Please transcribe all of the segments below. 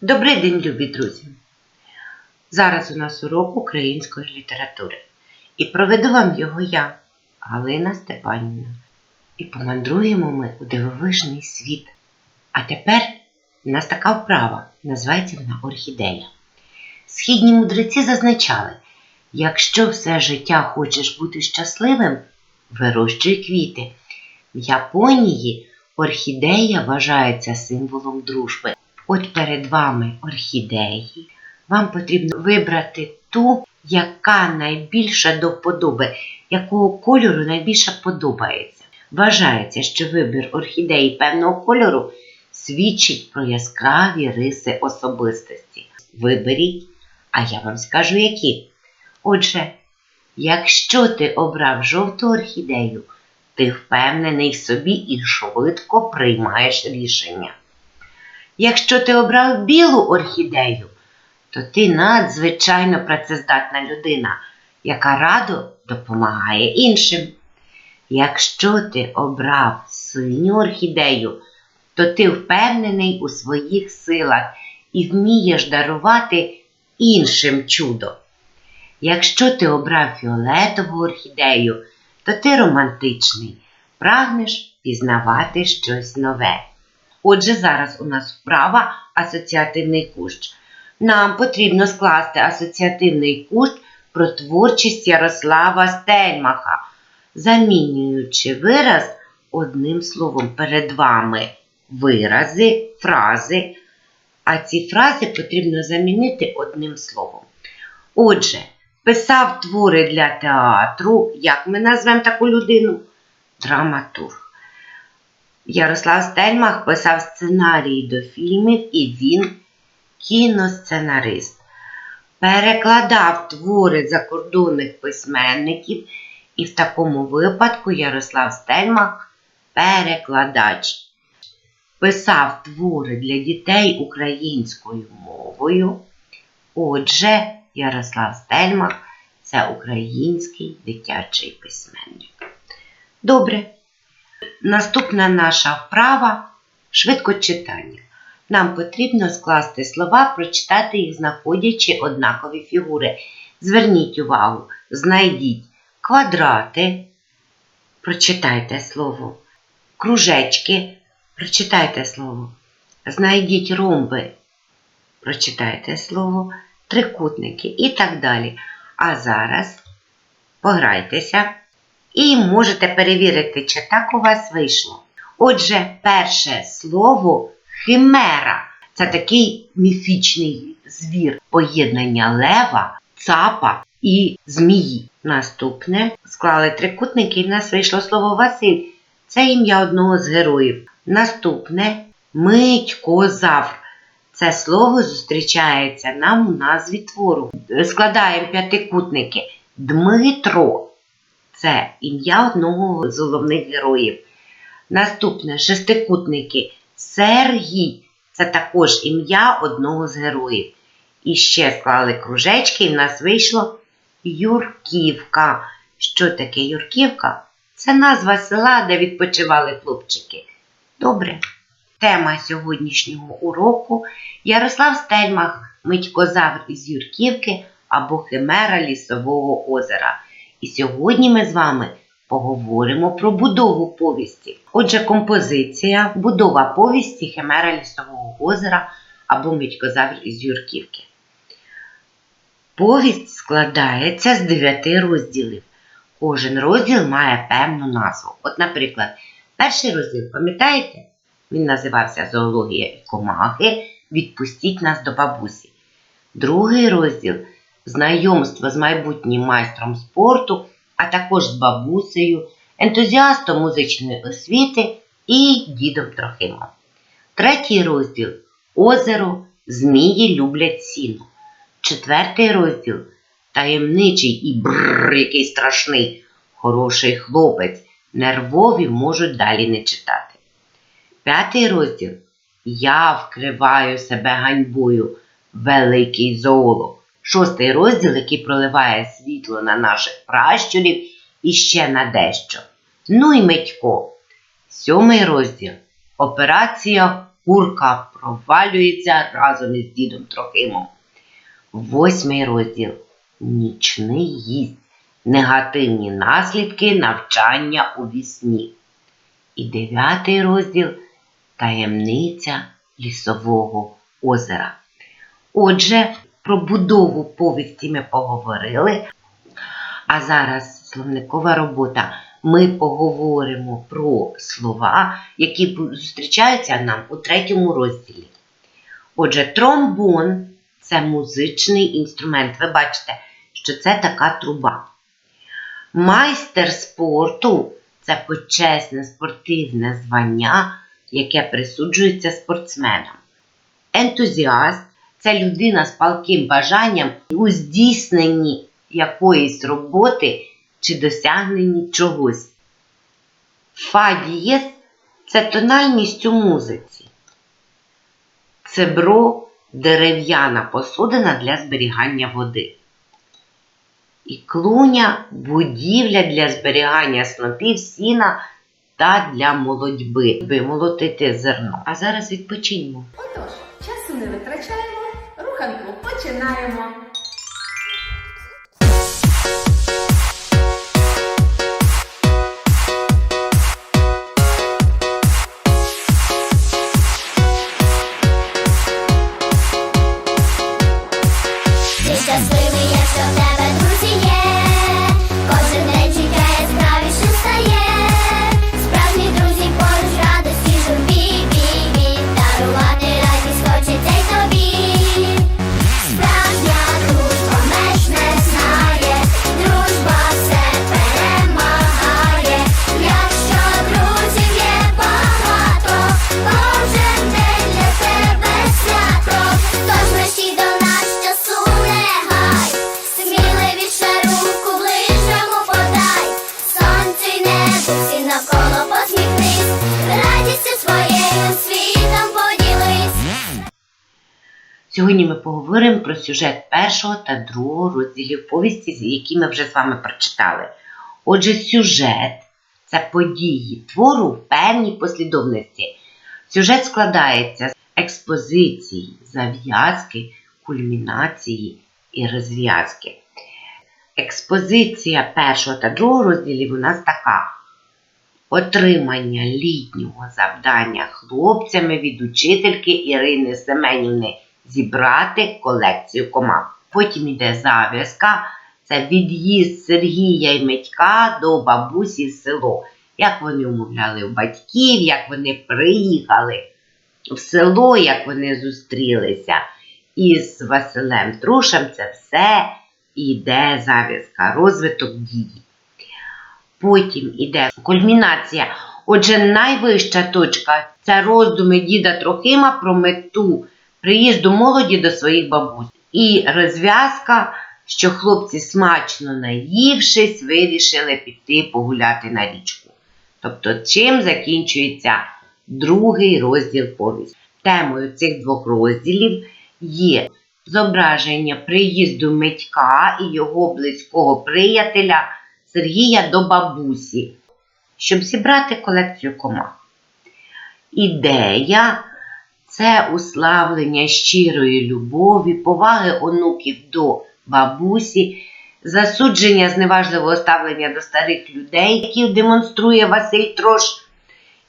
Добрий день, любі друзі! Зараз у нас урок української літератури. І проведу вам його я, Галина Степанівна. І помандруємо ми у дивовижний світ. А тепер у нас така вправа, називається вона орхідея. Східні мудреці зазначали, якщо все життя хочеш бути щасливим, вирощуй квіти. В Японії орхідея вважається символом дружби. От перед вами орхідеї. Вам потрібно вибрати ту, яка найбільше до вподоби, якого кольору найбільше подобається. Вважається, що вибір орхідеї певного кольору свідчить про яскраві риси особистості. Виберіть, а я вам скажу які. Отже, якщо ти обрав жовту орхідею, ти впевнений в собі і швидко приймаєш рішення. Якщо ти обрав білу орхідею, то ти надзвичайно працездатна людина, яка радо допомагає іншим. Якщо ти обрав синю орхідею, то ти впевнений у своїх силах і вмієш дарувати іншим чудо. Якщо ти обрав фіолетову орхідею, то ти романтичний, прагнеш пізнавати щось нове. Отже, зараз у нас вправа асоціативний кущ. Нам потрібно скласти асоціативний кущ про творчість Ярослава Стельмаха, замінюючи вираз одним словом перед вами вирази, фрази, а ці фрази потрібно замінити одним словом. Отже, писав твори для театру, як ми назвемо таку людину? Драматург. Ярослав Стельмах писав сценарії до фільмів і він кіносценарист. Перекладав твори закордонних письменників, і в такому випадку Ярослав Стельмах перекладач. Писав твори для дітей українською мовою. Отже, Ярослав Стельмах це український дитячий письменник. Добре. Наступна наша вправа швидкочитання. Нам потрібно скласти слова, прочитати їх, знаходячи однакові фігури. Зверніть увагу, знайдіть квадрати, прочитайте слово, кружечки, прочитайте слово. Знайдіть ромби, прочитайте слово, трикутники і так далі. А зараз пограйтеся. І можете перевірити, чи так у вас вийшло. Отже, перше слово химера це такий міфічний звір поєднання лева, цапа і змії. Наступне склали трикутники, і в нас вийшло слово Василь. Це ім'я одного з героїв. Наступне митькозавр. Це слово зустрічається нам у назві твору. Складаємо п'ятикутники. Дмитро. Це ім'я одного з головних героїв. Наступне шестикутники. Сергій. Це також ім'я одного з героїв. І ще склали кружечки, і в нас вийшло Юрківка. Що таке Юрківка? Це назва села, де відпочивали хлопчики. Добре. Тема сьогоднішнього уроку Ярослав Стельмах, Митькозавр із Юрківки або Химера Лісового озера. І сьогодні ми з вами поговоримо про будову повісті. Отже, композиція, будова повісті Химера Лісового озера або Митькозавр із Юрківки. Повість складається з дев'яти розділів. Кожен розділ має певну назву. От, наприклад, перший розділ, пам'ятаєте? Він називався Зоологія і комахи. Відпустіть нас до бабусі. Другий розділ знайомство з майбутнім майстром спорту, а також з бабусею, ентузіастом музичної освіти і дідом Трохимом. Третій розділ озеро, змії люблять сіно. Четвертий розділ таємничий і бррр, який страшний, хороший хлопець, нервові можуть далі не читати. П'ятий розділ Я вкриваю себе ганьбою, великий зоолог. Шостий розділ, який проливає світло на наших пращурів і ще на дещо. Ну і Митько. Сьомий розділ Операція курка провалюється разом із дідом Трохимом. Восьмий розділ Нічний гість. Негативні наслідки навчання у вісні. І дев'ятий розділ Таємниця лісового озера. Отже, про будову повісті ми поговорили. А зараз словникова робота. Ми поговоримо про слова, які зустрічаються нам у третьому розділі. Отже, тромбон це музичний інструмент. Ви бачите, що це така труба. Майстер спорту це почесне спортивне звання, яке присуджується спортсменам. Ентузіаст це людина з палким бажанням у здійсненні якоїсь роботи чи досягненні чогось. Фа дієс це тональність у музиці. Цебро дерев'яна посудина для зберігання води. І клуня будівля для зберігання снопів сіна та для молодьби, би молотити зерно. А зараз відпочиньмо. Отож, часу не витрачаємо, руханку починаємо. Сьогодні ми поговоримо про сюжет першого та другого розділів повісті, які ми вже з вами прочитали. Отже, сюжет це події твору в певній послідовності. Сюжет складається з експозиції, зав'язки, кульмінації і розв'язки. Експозиція першого та другого розділів у нас така. Отримання літнього завдання хлопцями від учительки Ірини Семенівни зібрати колекцію комах. Потім йде зав'язка. Це від'їзд Сергія і Митька до бабусі в село. Як вони умовляли батьків, як вони приїхали в село, як вони зустрілися із Василем Трушем. Це все іде зав'язка, розвиток дії. Потім іде кульмінація. Отже, найвища точка це роздуми діда Трохима про мету приїзду молоді до своїх бабусь. І розв'язка, що хлопці, смачно наївшись, вирішили піти погуляти на річку. Тобто, чим закінчується другий розділ повісті. Темою цих двох розділів є зображення приїзду Митька і його близького приятеля Сергія до бабусі, щоб зібрати колекцію комах. Ідея це уславлення щирої любові, поваги онуків до бабусі, засудження зневажливого ставлення до старих людей, які демонструє Василь Трош,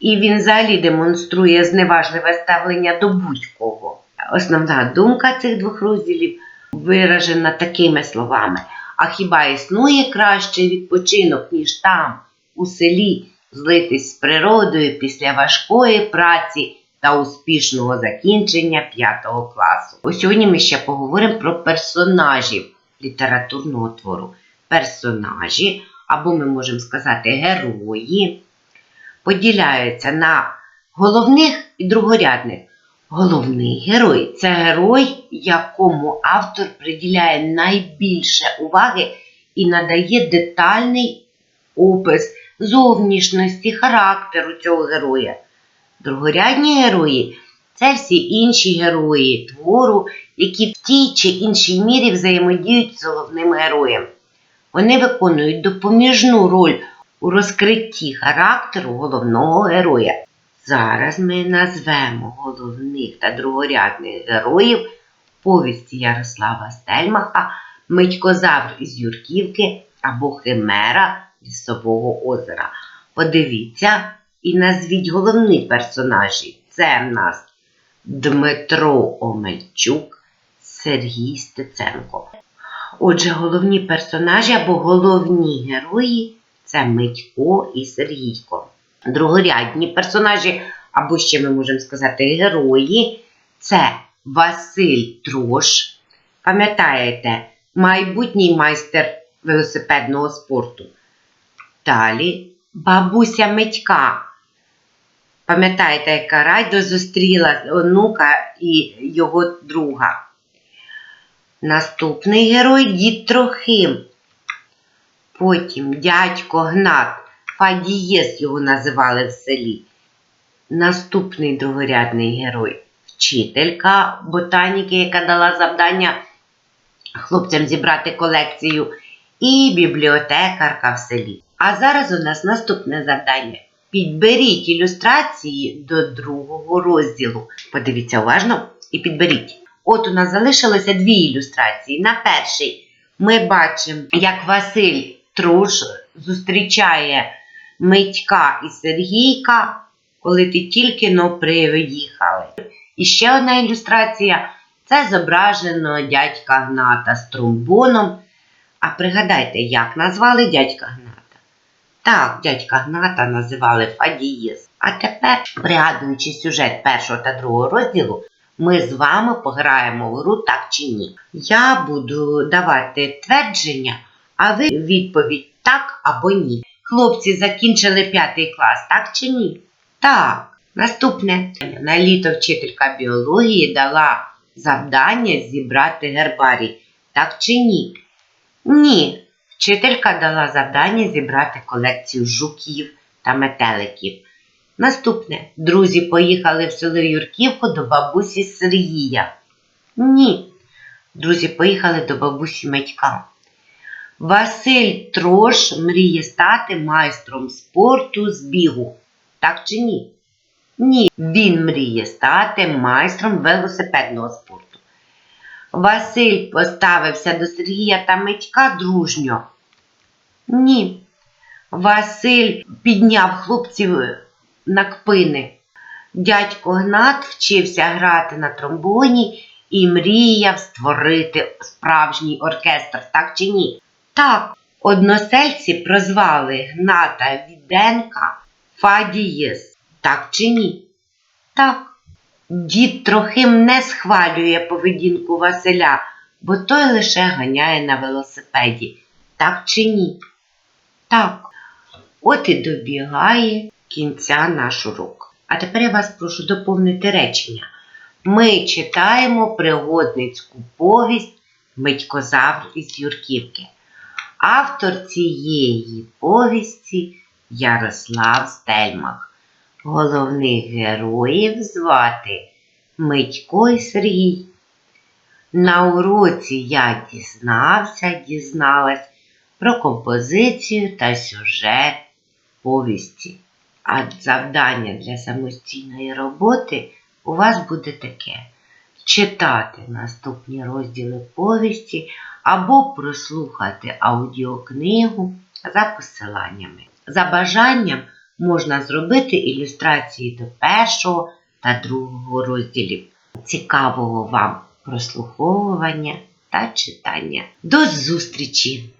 і він взагалі демонструє зневажливе ставлення до будь-кого. Основна думка цих двох розділів виражена такими словами. А хіба існує кращий відпочинок, ніж там, у селі, злитись з природою після важкої праці та успішного закінчення п'ятого класу? Ось сьогодні ми ще поговоримо про персонажів літературного твору. Персонажі, або ми можемо сказати герої, поділяються на головних і другорядних. Головний герой це герой, якому автор приділяє найбільше уваги і надає детальний опис зовнішності, характеру цього героя. Другорядні герої це всі інші герої твору, які в тій чи іншій мірі взаємодіють з головним героєм. Вони виконують допоміжну роль у розкритті характеру головного героя. Зараз ми назвемо головних та другорядних героїв повісті Ярослава Стельмаха Митькозавр із Юрківки або Химера Лісового озера. Подивіться і назвіть головних персонажів. Це в нас Дмитро Омельчук, Сергій Стеценко. Отже, головні персонажі або головні герої це Митько і Сергійко. Другорядні персонажі, або ще ми можемо сказати герої, це Василь Трош. Пам'ятаєте, майбутній майстер велосипедного спорту. Далі бабуся Митька. Пам'ятаєте, яка радо зустріла онука і його друга. Наступний герой дід Трохим. Потім дядько Гнат, Фадієс його називали в селі. Наступний другорядний герой вчителька ботаніки, яка дала завдання хлопцям зібрати колекцію, і бібліотекарка в селі. А зараз у нас наступне завдання. Підберіть ілюстрації до другого розділу. Подивіться уважно і підберіть. От у нас залишилося дві ілюстрації. На перший ми бачимо, як Василь Труш зустрічає Митька і Сергійка, коли ти тільки но приїхали. І ще одна ілюстрація це зображено дядька Гната з тромбоном. А пригадайте, як назвали дядька Гната? Так, дядька Гната називали Фадієс. А тепер, пригадуючи сюжет першого та другого розділу, ми з вами пограємо в гру так чи ні. Я буду давати твердження, а ви відповідь так або ні. Хлопці закінчили п'ятий клас, так чи ні? Так. Наступне. На літо вчителька біології дала завдання зібрати гербарій. Так чи ні? Ні. Вчителька дала завдання зібрати колекцію жуків та метеликів. Наступне. Друзі поїхали в село Юрківку до бабусі Сергія. Ні. Друзі поїхали до бабусі Медька. Василь Трош мріє стати майстром спорту з бігу. Так чи ні? Ні, він мріє стати майстром велосипедного спорту. Василь поставився до Сергія та Митька дружньо. Ні. Василь підняв хлопців на кпини. Дядько Гнат вчився грати на тромбоні і мріяв створити справжній оркестр, так чи ні? Так, односельці прозвали Гната Віденка Фадієс, так чи ні? Так. Дід Трохим не схвалює поведінку Василя, бо той лише ганяє на велосипеді. Так чи ні? Так. От і добігає кінця наш урок. А тепер я вас прошу доповнити речення. Ми читаємо пригодницьку повість Митькозавр із Юрківки. Автор цієї повісті Ярослав Стельмах. Головних героїв звати Митько і Сергій. На уроці я дізнався, дізналась про композицію та сюжет повісті. А завдання для самостійної роботи у вас буде таке: читати наступні розділи повісті або прослухати аудіокнигу за посиланнями. За бажанням можна зробити ілюстрації до першого та другого розділів. Цікавого вам прослуховування та читання. До зустрічі!